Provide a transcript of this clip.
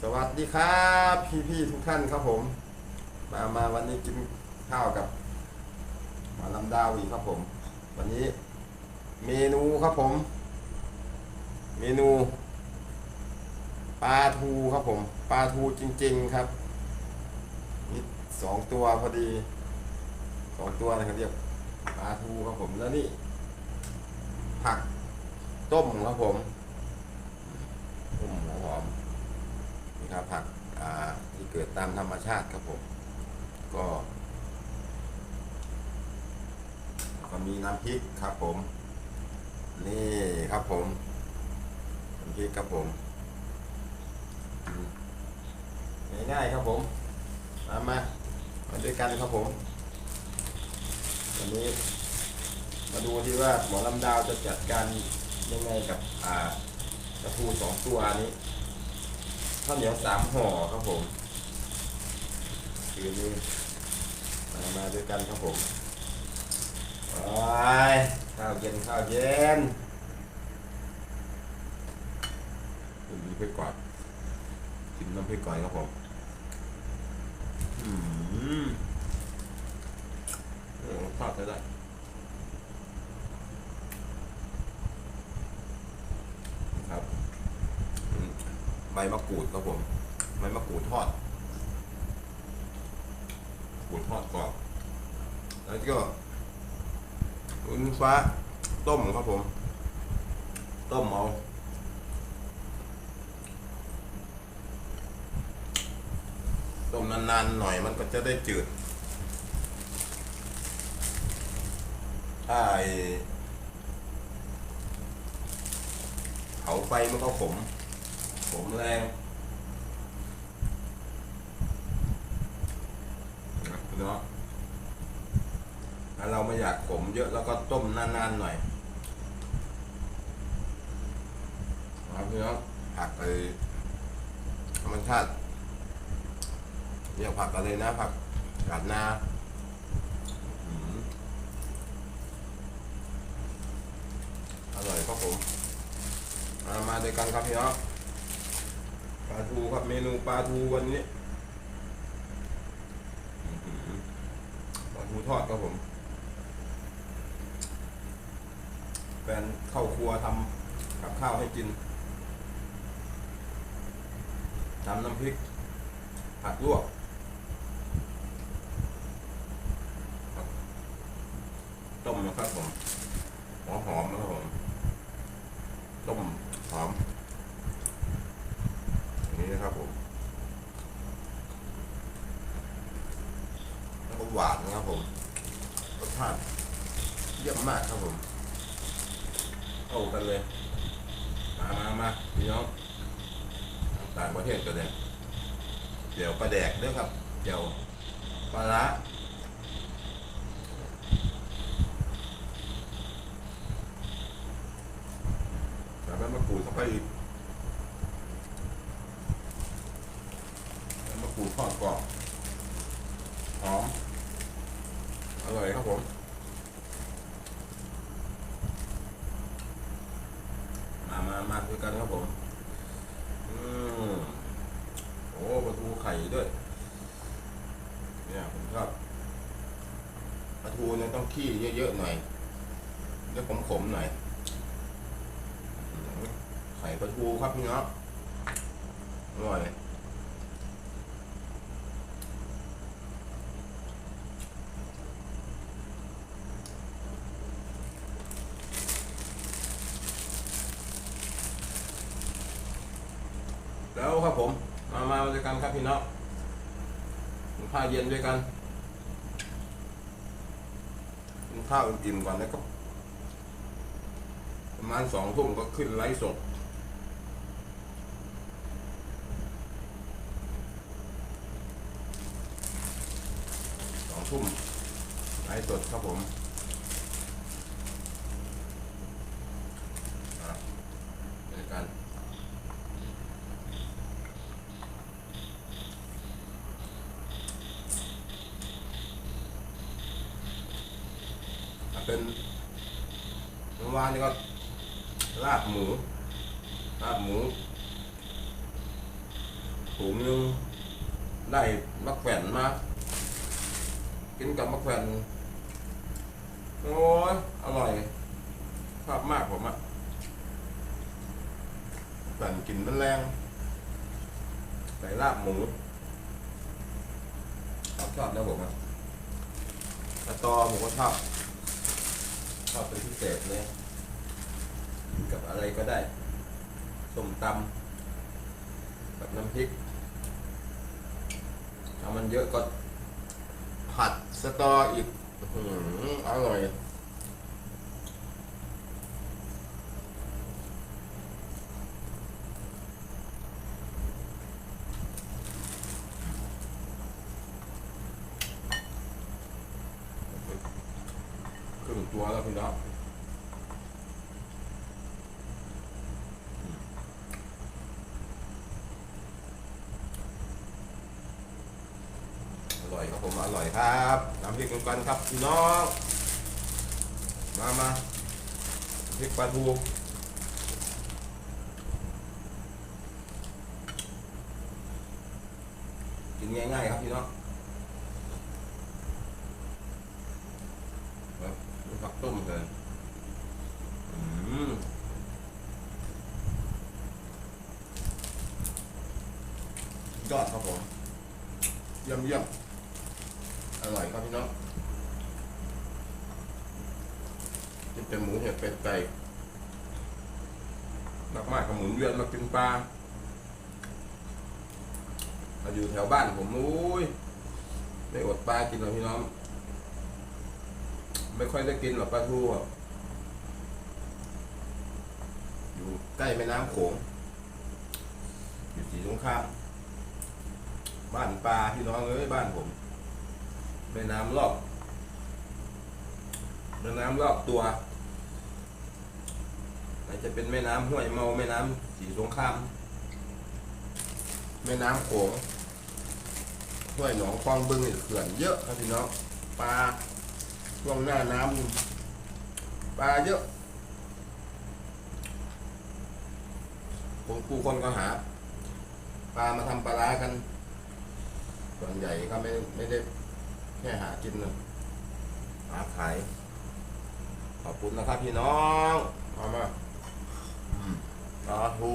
สวัสดีครับพี่พี่ๆทุกท่านครับผม มามาวันนี้กินข้าวกับหมาลำดาวีครับผม วันนี้เมนูครับผม เมนูปลาทูครับผมปลาทูจริง ๆครับมีสองตัวพอดีสองตัวนะครับเรียกปลาทูครับผมแล้วนี่ ผักต้มครับผมหัวหอม นี่ครับผักอ่าที่เกิด ตามธรรมชาติครับผม ก็ ก็มีน้ำพริกครับผม นี่ครับผมน้ำพริกครับผม ง่ายๆครับผมมามามาด้วยกันครับผมวันนี้มาดูที่ว่าหมอลำดาวจะจัดการยังไงกับอ่ากระทูสองตัวนี้ข้าวเหนียวสามห่อครับผม คืนนี้มามาด้วยกันครับผมไปข้าวเย็นข้าวเย็นกินน้ำพริกก่อนกินน้ำพริกก่อนครับผมอืมเออทอดได้ได้ครับใบมะกรูดครับผมใบมะกรูดทอด ทอดกรอบ แล้วก็วุ้นฟ้าต้มครับผม ต้มเอาต้มนานๆหน่อยมันก็จะได้จืดถ้าไอเผาไฟมันก็ขมผมแรงนะ เนาะถ้าเราไม่อยากขมเยอะแล้วก็ต้มนานๆหน่อยนะครับพี่น้องผักไปธรรมชาติเรียกผักอะไรนะผักกาดนาอร่อยครับผมมามาด้วยกันครับพี่น้องปลาทูครับเมนูปลาทูวันนี้อื้อหือ ปูทอดครับผมแฟนเข้าครัวทำกับข้าวให้กินทำน้ำพริก ผัดลวกต้มนะครับผมหัวหอมนะครับผมต้มหอม อย่างนี้นะครับผม แล้วก็หวานนะครับผม รสชาติเยี่ย มากครับผมเข้ากันเลย มามามาพี่น้องต่างประเทศก็เลยเดี๋ยวปลาแดกด้วยครับเดี๋ยวปลาละแล้วก็มากรูดเข้าไปอีก มะกรูดทอดกรอบหอมอร่อยครับผม มามามาด้วยกันครับผม อืมโอ้ปลาทูไข่ด้วย เนี่ยผมชอบปลาทู เนี่ยต้องขี้เยอะๆหน่อยเยอะขมๆหน่อยไข่ปลาทูครับพี่เนาะอร่อยแล้วครับผม มามาด้วยกันครับพี่น้องผ้าเย็นด้วยกันกิน ข้าวอิ่มก่อนแล้วก็ประมาณสองทุ่มก็ขึ้นไลฟ์สดสองทุ่มไลฟ์สดครับผมอะด้วยกัน เป็นเมื่อวานนี่ก็ลาบหมูลาบหมูถุงนึงได้มะแขวนมา กินกับมะแขวนโอ้ยอร่อยชอบมากผมอะแขวนกินมันแรงใส่ลาบหมูชอบชอบนะผมอะสตอผมก็ชอบ อบเป็นพิเศษเลยกินกับอะไรก็ได้ส้มตำกับน้ำพริกถ้ามันเยอะก็ผัดสตออีกอื้อหืออร่อยครึ่ง ตัวแล้วพี่น้องอร่อยครับผมอร่อยครับน้ำพริกกันครับพี่น้องมามาพริกปลาทูกินง่ายๆครับพี่น้องครับ ผักต้มเลยอืมยอดครับผมเยี่ยมเยี่ยมอร่อยครับพี่น้องนี่เป็นหมูเห็ดเป็ดไก่มากมากๆกับหมุนเวียนมากินปลามาอยู่แถวบ้านผมโอ้ยได้อดปลากินเลยพี่น้อง ไม่ค่อยได้กินหรอกปลาทูอะอยู่ใกล้แม่น้ำโขงอยู่สีสงครามบ้านปลาพี่น้องเอ้ยบ้านผมแม่น้ำรอบแม่น้ำรอบตัวไหนจะเป็นแม่น้ำห้วยเมาแม่น้ำสีสงคราม แม่น้ำโขงห้วยหนองคลองบึงเขื่อนเยอะครับพี่น้องปลา ช่วงหน้าน้ำนี่ปลาเยอะคนผู้คนก็หา ปลามาทำปลาร้ากัน ส่วนใหญ่ก็ไม่ไม่ได้แค่หากินนะหาขาย ขอบคุณนะครับพี่น้องมามาอืมปลาทู